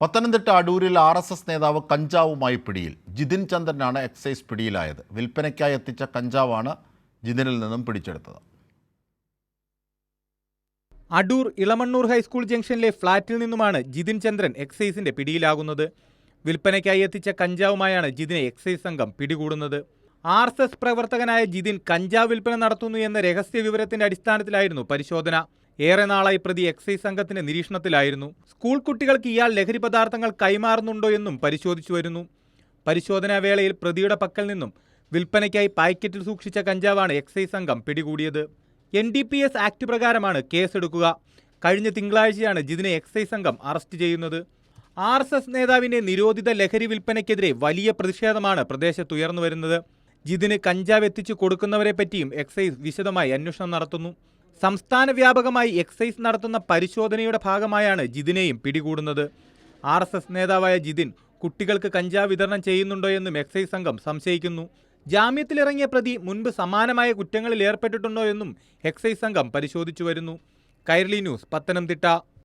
പത്തനംതിട്ട അടൂരിൽ R S S നേതാവ് കഞ്ചാവുമായി പിടിയിൽ. ജിതിൻ ചന്ദ്രനാണ് എക്സൈസ് പിടിയിലായത്. വിൽപ്പനയ്ക്കായി എത്തിച്ച കഞ്ചാവാണ് ജിതിനിൽ നിന്നും പിടിച്ചെടുത്തത്. അടൂർ ഇളമണ്ണൂർ ഹൈസ്കൂൾ ജംഗ്ഷനിലെ ഫ്ളാറ്റിൽ നിന്നുമാണ് ജിതിൻ ചന്ദ്രൻ എക്സൈസിന്റെ പിടിയിലാകുന്നത്. വിൽപ്പനയ്ക്കായി എത്തിച്ച കഞ്ചാവുമായാണ് ജിതിനെ എക്സൈസ് സംഘം പിടികൂടുന്നത്. ആർ എസ് എസ് പ്രവർത്തകനായ ജിതിൻ കഞ്ചാവ് വിൽപ്പന നടത്തുന്നു എന്ന രഹസ്യ വിവരത്തിന്റെ അടിസ്ഥാനത്തിലായിരുന്നു പരിശോധന. ഏറെ നാളായി പ്രതി എക്സൈസ് സംഘത്തിന്റെ നിരീക്ഷണത്തിലായിരുന്നു. സ്കൂൾ കുട്ടികൾക്ക് ഇയാൾ ലഹരി പദാർത്ഥങ്ങൾ കൈമാറുന്നുണ്ടോ എന്നും പരിശോധിച്ചു വരുന്നു. പരിശോധനാ വേളയിൽ പ്രതിയുടെ പക്കൽ നിന്നും വിൽപ്പനയ്ക്കായി പാക്കറ്റിൽ സൂക്ഷിച്ച കഞ്ചാവാണ് എക്സൈസ് സംഘം പിടികൂടിയത്. N D P S act പ്രകാരമാണ് കേസെടുക്കുക. കഴിഞ്ഞ തിങ്കളാഴ്ചയാണ് ജിതിനെ എക്സൈസ് സംഘം അറസ്റ്റ് ചെയ്യുന്നത്. ആർ എസ് എസ് നേതാവിന്റെ നിരോധിത ലഹരി വിൽപ്പനയ്ക്കെതിരെ വലിയ പ്രതിഷേധമാണ് പ്രദേശത്ത് ഉയർന്നു വരുന്നത്. ജിതിന് കഞ്ചാവ് എത്തിച്ചു കൊടുക്കുന്നവരെ പറ്റിയും എക്സൈസ് വിശദമായി അന്വേഷണം നടത്തുന്നു. സംസ്ഥാന വ്യാപകമായി എക്സൈസ് നടത്തുന്ന പരിശോധനയുടെ ഭാഗമായാണ് ജിതിനെയും പിടികൂടുന്നത്. ആർ എസ് എസ് നേതാവായ ജിതിൻ കുട്ടികൾക്ക് കഞ്ചാവ് വിതരണം ചെയ്യുന്നുണ്ടോ എന്നും എക്സൈസ് സംഘം സംശയിക്കുന്നു. ജാമ്യത്തിലിറങ്ങിയ പ്രതി മുൻപ് സമാനമായ കുറ്റങ്ങളിൽ ഏർപ്പെട്ടിട്ടുണ്ടോ എന്നും എക്സൈസ് സംഘം പരിശോധിച്ചു വരുന്നു. കൈരളി ന്യൂസ് പത്തനംതിട്ട.